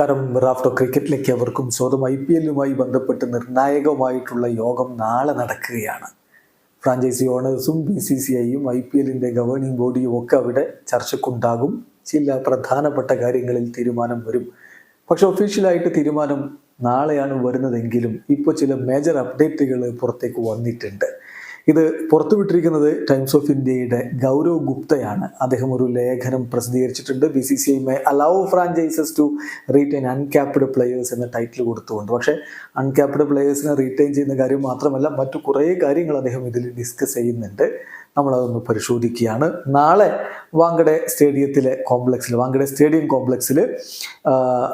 നമസ്കാരം. റാഫ്റ്റോ ക്രിക്കറ്റിലേക്ക് അവർക്കും സ്വന്തം ഐ പി എല്ലുമായി ബന്ധപ്പെട്ട് നിർണായകമായിട്ടുള്ള യോഗം നാളെ നടക്കുകയാണ്. ഫ്രാഞ്ചൈസി ഓണേഴ്സും ബി സി സി ഐയും ഐ പി എല്ലിന്റെ ഗവേണിംഗ് ബോഡിയും ഒക്കെ അവിടെ ചർച്ചക്കുണ്ടാകും. ചില പ്രധാനപ്പെട്ട കാര്യങ്ങളിൽ തീരുമാനം വരും. പക്ഷെ ഒഫീഷ്യലായിട്ട് തീരുമാനം നാളെയാണ് വരുന്നതെങ്കിലും ഇപ്പോൾ ചില മേജർ അപ്ഡേറ്റുകൾ പുറത്തേക്ക് വന്നിട്ടുണ്ട്. ഇത് പുറത്തുവിട്ടിരിക്കുന്നത് ടൈംസ് ഓഫ് ഇന്ത്യയുടെ ഗൗരവ് ഗുപ്തയാണ്. അദ്ദേഹം ഒരു ലേഖനം പ്രസിദ്ധീകരിച്ചിട്ടുണ്ട്. B C C I may allow franchises to retain uncapped players എന്ന ടൈറ്റിൽ കൊടുത്തുകൊണ്ട്. പക്ഷേ അൺക്യാപ്ഡ് പ്ലെയേഴ്സിനെ റീറ്റെയിൻ ചെയ്യുന്ന കാര്യം മാത്രമല്ല മറ്റു കുറേ കാര്യങ്ങൾ അദ്ദേഹം ഇതിൽ ഡിസ്കസ് ചെയ്യുന്നുണ്ട്. നമ്മളതൊന്ന് പരിശോധിക്കുകയാണ്. നാളെ വാങ്കഡെ സ്റ്റേഡിയത്തിലെ കോംപ്ലക്സിൽ വാങ്കഡെ സ്റ്റേഡിയം കോംപ്ലക്സിൽ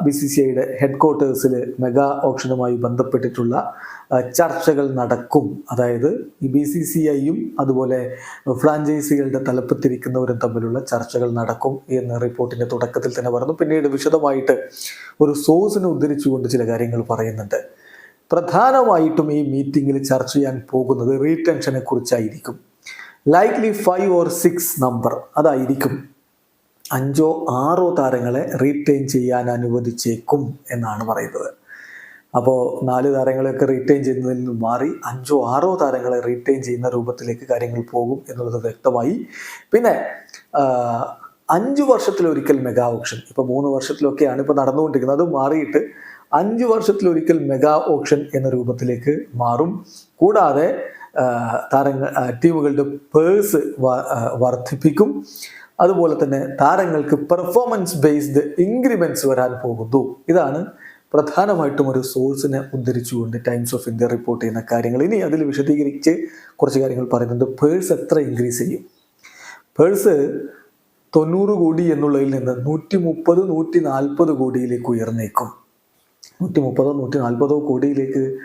ബി സി സി ഐയുടെ ഹെഡ് ക്വാർട്ടേഴ്സിൽ മെഗാ ഓപ്ഷനുമായി ബന്ധപ്പെട്ടിട്ടുള്ള ചർച്ചകൾ നടക്കും. അതായത് ഈ ബി സി സി ഐയും അതുപോലെ ഫ്രാഞ്ചൈസികളുടെ തലപ്പത്തിരിക്കുന്നവരും തമ്മിലുള്ള ചർച്ചകൾ നടക്കും എന്ന റിപ്പോർട്ടിന്റെ തുടക്കത്തിൽ തന്നെ പറഞ്ഞു. പിന്നീട് വിശദമായിട്ട് ഒരു സോഴ്സിനെ ഉദ്ധരിച്ചുകൊണ്ട് ചില കാര്യങ്ങൾ പറയുന്നുണ്ട്. പ്രധാനമായിട്ടും ഈ മീറ്റിംഗിൽ ചർച്ച ചെയ്യാൻ പോകുന്നത് റീടെൻഷനെ കുറിച്ചായിരിക്കും likely five or six number അതായിരിക്കും. അഞ്ചോ ആറോ താരങ്ങളെ റീറ്റെയിൻ ചെയ്യാൻ അനുവദിച്ചേക്കും എന്നാണ് പറയുന്നത്. അപ്പോൾ നാല് താരങ്ങളെയൊക്കെ റീറ്റെയിൻ ചെയ്യുന്നതിൽ നിന്ന് മാറി അഞ്ചോ ആറോ താരങ്ങളെ റീറ്റെയിൻ ചെയ്യുന്ന രൂപത്തിലേക്ക് കാര്യങ്ങൾ പോകും എന്നുള്ളത് വ്യക്തമായി. പിന്നെ അഞ്ച് വർഷത്തിലൊരിക്കൽ മെഗാ ഓപ്ഷൻ ഇപ്പോൾ മൂന്ന് വർഷത്തിലൊക്കെയാണ് ഇപ്പോൾ നടന്നുകൊണ്ടിരിക്കുന്നത്. അത് മാറിയിട്ട് അഞ്ച് വർഷത്തിലൊരിക്കൽ മെഗാ ഓപ്ഷൻ എന്ന രൂപത്തിലേക്ക് മാറും. കൂടാതെ താരങ്ങൾ ടീമുകളുടെ പേഴ്സ് വർദ്ധിപ്പിക്കും. അതുപോലെ തന്നെ താരങ്ങൾക്ക് പെർഫോമൻസ് ബേസ്ഡ് ഇൻക്രിമെന്റ്സ് വരാൻ പോകുന്നു. ഇതാണ് പ്രധാനമായിട്ടും ഒരു സോഴ്സിനെ ഉദ്ധരിച്ചുകൊണ്ട് ടൈംസ് ഓഫ് ഇന്ത്യ റിപ്പോർട്ട് ചെയ്യുന്ന കാര്യങ്ങൾ. ഇനി അതിൽ വിശദീകരിച്ച് കുറച്ച് കാര്യങ്ങൾ പറയുന്നുണ്ട്. പേഴ്സ് എത്ര ഇൻക്രീസ് ചെയ്യും? പേഴ്സ് തൊണ്ണൂറ് കോടി എന്നുള്ളതിൽ നിന്ന് നൂറ്റി മുപ്പത് നൂറ്റി നാൽപ്പത് കോടിയിലേക്ക് ഉയർന്നേക്കും. നൂറ്റി മുപ്പതോ നൂറ്റി നാൽപ്പതോ കോടിയിലേക്ക്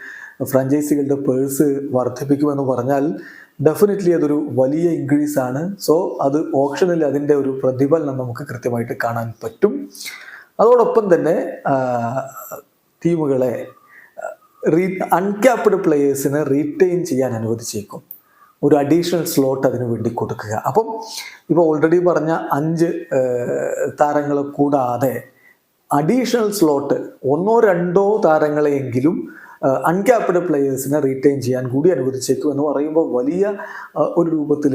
ഫ്രാഞ്ചൈസികളുടെ പേഴ്സ് വർദ്ധിപ്പിക്കുമെന്ന് പറഞ്ഞാൽ ഡെഫിനറ്റ്ലി അതൊരു വലിയ ഇൻക്രീസ് ആണ്. സോ അത് ഓപ്ഷനിൽ അതിന്റെ ഒരു പ്രതിഫലനം നമുക്ക് കൃത്യമായിട്ട് കാണാൻ പറ്റും. അതോടൊപ്പം തന്നെ ടീമുകളെ റീ അൺക്യാപ്ഡ് പ്ലെയേഴ്സിനെ റീറ്റെയിൻ ചെയ്യാൻ അനുവദിച്ചേക്കും. ഒരു അഡീഷണൽ സ്ലോട്ട് അതിനു വേണ്ടി കൊടുക്കുക. അപ്പം ഇപ്പോൾ ഓൾറെഡി പറഞ്ഞ അഞ്ച് താരങ്ങൾ കൂടാതെ അഡീഷണൽ സ്ലോട്ട് ഒന്നോ രണ്ടോ താരങ്ങളെയെങ്കിലും അൺക്യാപ്ഡ് പ്ലെയേഴ്സിനെ റീറ്റെയിൻ ചെയ്യാൻ കൂടി അനുവദിച്ചേക്കും എന്ന് പറയുമ്പോൾ വലിയ ഒരു രൂപത്തിൽ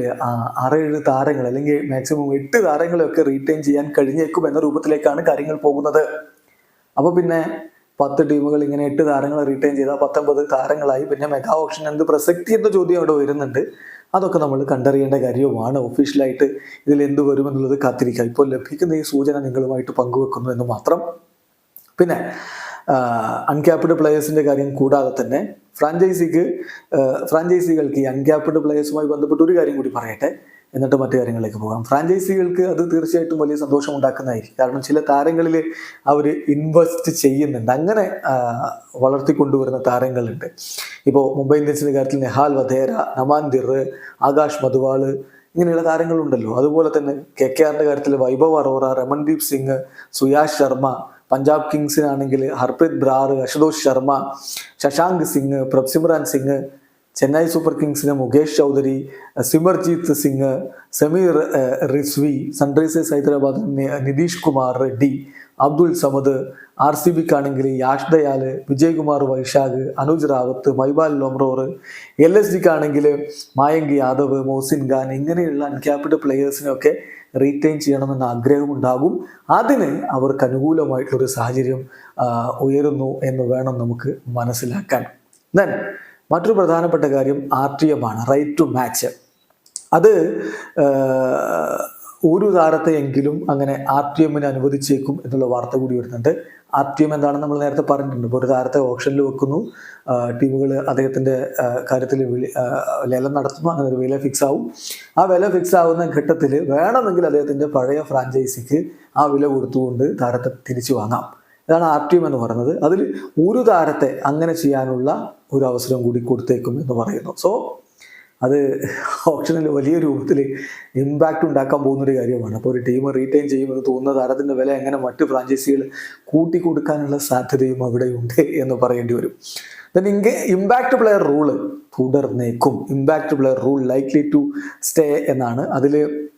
ആറേഴ് താരങ്ങൾ അല്ലെങ്കിൽ മാക്സിമം എട്ട് താരങ്ങളെയൊക്കെ റീറ്റെയിൻ ചെയ്യാൻ കഴിഞ്ഞേക്കും എന്ന രൂപത്തിലേക്കാണ് കാര്യങ്ങൾ പോകുന്നത്. അപ്പോൾ പിന്നെ പത്ത് ടീമുകൾ ഇങ്ങനെ എട്ട് താരങ്ങളെ റീറ്റെയിൻ ചെയ്താൽ പത്തൊമ്പത് താരങ്ങളായി. പിന്നെ മെഗാ ഓപ്ഷൻ എന്ത് പ്രസക്തി എന്ന ചോദ്യം അവിടെ വരുന്നുണ്ട്. അതൊക്കെ നമ്മൾ കണ്ടറിയേണ്ട കാര്യവുമാണ്. ഒഫീഷ്യലായിട്ട് ഇതിൽ എന്ത് വരുമെന്നുള്ളത് കാത്തിരിക്കുക. ഇപ്പോൾ ലഭിക്കുന്ന ഈ സൂചന നിങ്ങളുമായിട്ട് പങ്കുവെക്കുന്നു എന്ന് മാത്രം. പിന്നെ അൺക്യാപ്ഡ് പ്ലെയേഴ്സിന്റെ കാര്യം കൂടാതെ തന്നെ ഫ്രാഞ്ചൈസിക്ക് ഫ്രാഞ്ചൈസികൾക്ക് ഈ അൺക്യാപ്ഡ് പ്ലെയേഴ്സുമായി ബന്ധപ്പെട്ട് ഒരു കാര്യം കൂടി പറയട്ടെ. എന്നിട്ട് മറ്റു കാര്യങ്ങളിലേക്ക് പോകാം. ഫ്രാഞ്ചൈസികൾക്ക് അത് തീർച്ചയായിട്ടും വലിയ സന്തോഷം ഉണ്ടാക്കുന്നതായിരിക്കും. കാരണം ചില താരങ്ങളിൽ അവർ ഇൻവെസ്റ്റ് ചെയ്യുന്നുണ്ട്. അങ്ങനെ വളർത്തിക്കൊണ്ടുവരുന്ന താരങ്ങളുണ്ട്. ഇപ്പോൾ മുംബൈ ഇന്ത്യൻസിന്റെ കാര്യത്തിൽ നെഹാൽ വധേര നമാൻ ദിർ ആകാശ് മധുവാൾ ഇങ്ങനെയുള്ള താരങ്ങളുണ്ടല്ലോ. അതുപോലെ തന്നെ കെ കെ ആറിന്റെ കാര്യത്തിൽ വൈഭവ് അറോറ രമൺദീപ് സിംഗ് സുയാഷ് ശർമ്മ പഞ്ചാബ് കിങ്സിനാണെങ്കിൽ Harpreet Brar Ashutosh Sharma Shashank Singh Prabhsimran Singh Chennai super കിങ്സിന് Mukesh Choudhary Simarjeet Singh Sameer Rizvi Sunrisers Hyderabad Nitish Kumar Reddy Abdul Samad R C ബിക്കാണെങ്കിൽ Yash Dayal Vijaykumar Vyshak Anuj Rawat Mahipal Lomror L S ജിക്കാണെങ്കിൽ മായങ്ക് യാദവ് മോസിൻ ഖാൻ ഇങ്ങനെയുള്ള അൺക്യാപ്ഡ് പ്ലെയേഴ്സിനെയൊക്കെ റീറ്റെയിൻ ചെയ്യണമെന്ന ആഗ്രഹമുണ്ടാകും. അതിന് അവർക്ക് അനുകൂലമായിട്ടുള്ളൊരു സാഹചര്യം ഉയരുന്നു എന്ന് വേണം നമുക്ക് മനസ്സിലാക്കാൻ. ദെൻ മറ്റൊരു പ്രധാനപ്പെട്ട കാര്യം ആർ ടി എം ആണ് റൈറ്റ് ടു മാച്ച് അത് ഒരു താരത്തെയെങ്കിലും അങ്ങനെ ആർ ടി എമ്മിന് അനുവദിച്ചേക്കും എന്നുള്ള വാർത്ത കൂടി വരുന്നുണ്ട്. ആർ ടി എം എന്താണെന്ന് നമ്മൾ നേരത്തെ പറഞ്ഞിട്ടുണ്ട്. ഇപ്പോൾ ഒരു താരത്തെ ഓപ്ഷനിൽ വെക്കുന്നു. ടീമുകൾ അദ്ദേഹത്തിന്റെ കാര്യത്തിൽ ലേലം നടത്തുന്നു. അങ്ങനെ ഒരു വില ഫിക്സ് ആവും. ആ വില ഫിക്സ് ആവുന്ന ഘട്ടത്തിൽ വേണമെങ്കിൽ അദ്ദേഹത്തിന്റെ പഴയ ഫ്രാഞ്ചൈസിക്ക് ആ വില കൊടുത്തുകൊണ്ട് താരത്തെ തിരിച്ചു വാങ്ങാം. ഇതാണ് ആർ ടി എം എന്ന് പറയുന്നത്. അതിൽ ഒരു താരത്തെ അങ്ങനെ ചെയ്യാനുള്ള ഒരു അവസരം കൂടി കൊടുത്തേക്കും എന്ന് പറയുന്നു. സോ അത് ഓപ്ഷനിൽ വലിയ രൂപത്തിൽ ഇമ്പാക്റ്റ് ഉണ്ടാക്കാൻ പോകുന്നൊരു കാര്യമാണ്. അപ്പോൾ ഒരു ടീം റീറ്റെയിൻ ചെയ്യുമെന്ന് തോന്നുന്ന താരത്തിന്റെ വില എങ്ങനെ മറ്റ് ഫ്രാഞ്ചൈസികൾ കൂട്ടി കൊടുക്കാനുള്ള സാധ്യതയും അവിടെയുണ്ട് എന്ന് പറയേണ്ടി വരും. ദെൻ ഇങ്ക impact player rule തുടർന്നേക്കും. Impact player rule likely to stay എന്നാണ്. അതിൽ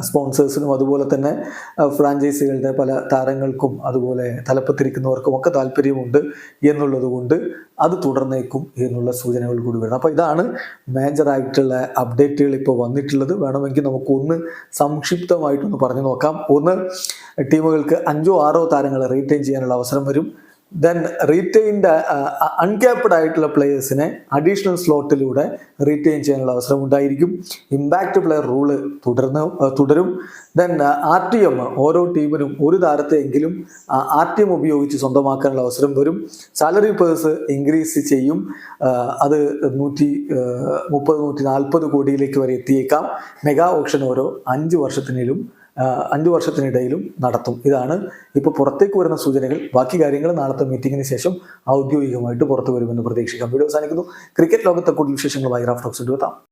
സ്പോൺസേഴ്സിനും അതുപോലെ തന്നെ ഫ്രാഞ്ചൈസികളുടെ പല താരങ്ങൾക്കും അതുപോലെ തലപ്പത്തിരിക്കുന്നവർക്കും ഒക്കെ താല്പര്യമുണ്ട് എന്നുള്ളത് കൊണ്ട് അത് തുടർന്നേക്കും എന്നുള്ള സൂചനകൾ കൂടി വരുന്നു അപ്പോൾ ഇതാണ് മേജറായിട്ടുള്ള അപ്ഡേറ്റുകൾ ഇപ്പോൾ വന്നിട്ടുള്ളത്. വേണമെങ്കിൽ നമുക്കൊന്ന് സംക്ഷിപ്തമായിട്ടൊന്ന് പറഞ്ഞു നോക്കാം. ഒന്ന് ടീമുകൾക്ക് അഞ്ചോ ആറോ താരങ്ങളെ റീറ്റെയിൻ ചെയ്യാനുള്ള അവസരം വരും. ദെൻ റീറ്റെയിൻഡ് അൺക്യാപ്ഡ് ആയിട്ടുള്ള പ്ലേയേഴ്സിനെ അഡീഷണൽ സ്ലോട്ടിലൂടെ റീറ്റെയിൻ ചെയ്യാനുള്ള അവസരം ഉണ്ടായിരിക്കും. ഇമ്പാക്റ്റ് പ്ലെയർ റൂൾ തുടർന്ന് തുടരും. ദെൻ ആർ ടി എം ഓരോ ടീമിനും ഒരു താരത്തെയെങ്കിലും ആർ ടി എം ഉപയോഗിച്ച് സ്വന്തമാക്കാനുള്ള അവസരം വരും. സാലറി പേഴ്സ് ഇൻക്രീസ് ചെയ്യും. അത് നൂറ്റി മുപ്പത് നൂറ്റി നാൽപ്പത് കോടിയിലേക്ക് വരെ എത്തിയേക്കാം. മെഗാ ഓപ്ഷൻ ഓരോ അഞ്ച് വർഷത്തിനിലും ആ, അഞ്ച് വർഷത്തിനിടയിലും നടത്തും. ഇതാണ് ഇപ്പോൾ പുറത്തേക്ക് വരുന്ന സൂചനകൾ. ബാക്കി കാര്യങ്ങൾ നാളത്തെ മീറ്റിംഗിന് ശേഷം ഔദ്യോഗികമായിട്ട് പുറത്തു വരുമെന്ന് പ്രതീക്ഷിക്കാം. വീഡിയോ അവസാനിക്കുന്നു. ക്രിക്കറ്റ് ലോകത്തെ കൂടുതൽ വിശേഷങ്ങളുമായി റാഫ്റ്റോക്സ് എടുത്താം